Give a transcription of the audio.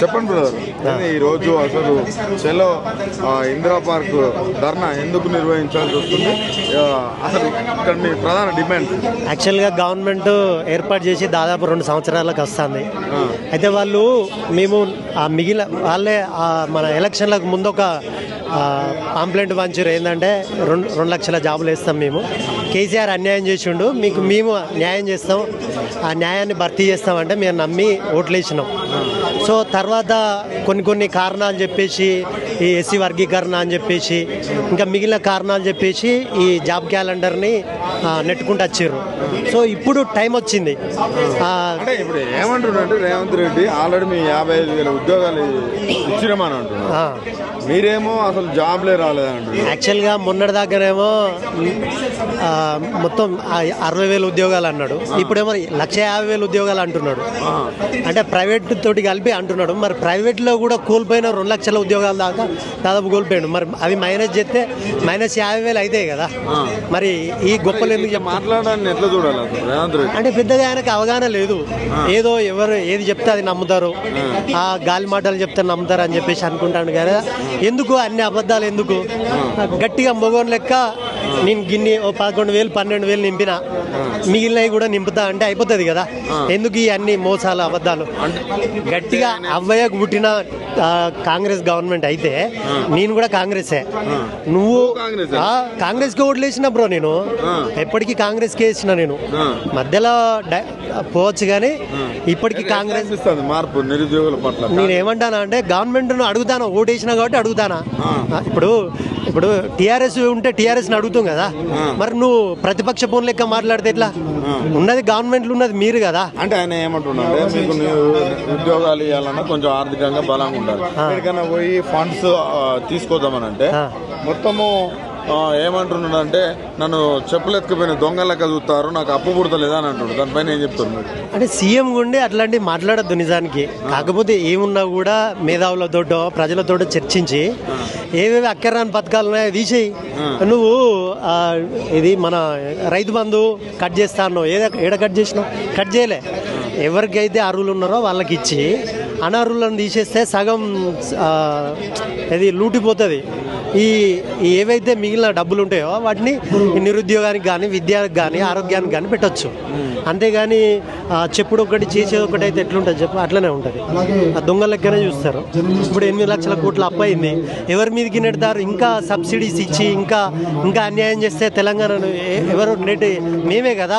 చెప్పండి బ్రదర్. ఏంది ఈ రోజు అసలు చెలో ఆ, ఇందిరా పార్క్ ధర్నా ఎందుకు నిర్వహించాల్సి వస్తుంది? అసలు ఇక్కడ మీ ప్రధాన డిమాండ్ యాక్చువల్గా గవర్నమెంట్ ఏర్పాటు చేసి దాదాపు రెండు సంవత్సరాలకు వస్తుంది. అయితే వాళ్ళు మేము ఆ మిగిలిన వాళ్ళే ఆ మన ఎలక్షన్లకు ముందు ఒక పాంప్లెంట్ మంచూరి ఏంటంటే రెండు రెండు లక్షల జాబులు వేస్తాం మేము. కేసీఆర్ అన్యాయం చేసిండు మీకు మేము న్యాయం చేస్తాం ఆ న్యాయాన్ని భర్తీ చేస్తామంటే మేము నమ్మి ఓట్లు వేసినాం. సో తర్వాత కొన్ని కొన్ని కారణాలు చెప్పేసి ఈ ఎస్సీ వర్గీకరణ అని చెప్పేసి ఇంకా మిగిలిన కారణాలు చెప్పేసి ఈ జాబ్ క్యాలెండర్ని నెట్టుకుంటూ వచ్చారు. సో ఇప్పుడు టైం వచ్చింది. అంటే ఇప్పుడు ఏమంటున్నారంటే రేవంత్ రెడ్డి ఆల్రెడీ మీ యాభై ఐదు వేల ఉద్యోగాలు ఇచ్చినామని అంటున్నారు. మీరేమో అసలు జాబ్లే రాలేదంటున్నారు యాక్చువల్గా మొన్నటి ఆ, మొత్తం అరవై వేల ఉద్యోగాలు అన్నాడు. ఇప్పుడేమో లక్ష యాభై వేల ఉద్యోగాలు అంటున్నాడు. అంటే ప్రైవేట్ తోటి కలిపి అంటున్నాడు. మరి ప్రైవేట్లో కూడా కోల్పోయిన రెండు లక్షల ఉద్యోగాల దాకా దాదాపు కోల్పోయాడు. మరి అవి మైనస్ చేస్తే మైనస్ యాభై వేలు అవుతాయి కదా. మరి ఈ గొప్పలు ఎందుకు ఇక మాట్లాడడాన్ని ఎట్లా చూడాలి అంటే పెద్దగా ఆయనకు అవగాహన లేదు. ఏదో ఎవరు ఏది చెప్తే అది నమ్ముతారు. ఆ. గాలి మాటలు చెప్తే నమ్ముతారు అని చెప్పేసి అనుకుంటాను కానీ ఎందుకు అన్ని అబద్ధాలు ఎందుకు? గట్టిగా మొగోని లెక్క నేను గిన్ని ఓ పదకొండు వేలు పన్నెండు వేలు నింపిన మిగిలినవి కూడా నింపుతా అంటే అయిపోతుంది కదా. ఎందుకు ఈ అన్ని మోసాలు అబద్ధాలు? గట్టిగా అవ్వయ్యకు పుట్టిన కాంగ్రెస్ గవర్నమెంట్ అయితే నేను కూడా కాంగ్రెసే. నువ్వు కాంగ్రెసే? ఆ, కాంగ్రెస్కి ఓట్లు వేసిన బ్రో నేను. ఎప్పటికీ కాంగ్రెస్కి వేసిన నేను. మధ్యలో పోవచ్చు కానీ ఇప్పటికీ కాంగ్రెస్ మార్పు నిరుద్యోగుల పట్ల? నేను ఏమంటానా అంటే గవర్నమెంట్ అడుగుతాను ఓటు వేసినా కాబట్టి అడుగుతానా. ఇప్పుడు ఇప్పుడు టీఆర్ఎస్ ఉంటే టీఆర్ఎస్ అడుగుతాం కదా మరి నువ్వు ప్రతిపక్ష ఫోన్ లెక్క మాట్లాడితే ఎట్లా? ఉన్నది గవర్నమెంట్లు ఉన్నది మీరు కదా? అంటే ఆయన ఏమంటున్నాడు మీకు ఉద్యోగాలు ఇవ్వాలన్నా కొంచెం ఆర్థికంగా బలంగా ఉండాలి. ఎక్కడికైనా పోయి ఫండ్స్ తీసుకోదామని అంటే. మొత్తము ఆ, ఏమంటున్నాడు అంటే నన్ను చెప్పులు ఎత్తుకుపోయిన దొంగ లెక్క చూస్తారు నాకు అప్పు పుడతలేదా అని అంటున్నాడు. దానిపైన ఏం చెప్తారు మీరు? అంటే సీఎం గుండి అట్లాంటివి మాట్లాడద్దు నిజానికి. కాకపోతే ఏమున్నా కూడా మేధావులతోటో ప్రజలతోటో చర్చించి ఏవేవి అక్కర్రాని పథకాలు ఉన్నాయో తీసేయి. నువ్వు ఇది మన రైతు బంధు కట్ చేస్తాను ఏడ ఏడ కట్ చేసినావు? కట్ చేయలే. ఎవరికైతే అర్హులు ఉన్నారో వాళ్ళకి ఇచ్చి అనర్హులను తీసేస్తే సగం ఇది లూటిపోతుంది. ఈ ఏవైతే మిగిలిన డబ్బులు ఉంటాయో వాటిని నిరుద్యోగానికి కానీ విద్యకు కానీ ఆరోగ్యానికి కానీ పెట్టొచ్చు. అంతేగాని చెప్పుడు ఒకటి చేసేది ఒకటి అయితే ఎట్లుంటుంది చెప్పు? అట్లనే ఉంటుంది. ఆ దొంగ లెక్కనే చూస్తారు. ఇప్పుడు ఎనిమిది లక్షల కోట్ల అప్పు అయింది. ఎవరి మీదకి నెడతారు? ఇంకా సబ్సిడీస్ ఇచ్చి ఇంకా ఇంకా అన్యాయం చేస్తే తెలంగాణను ఎవరు నెట్టి మేమే కదా.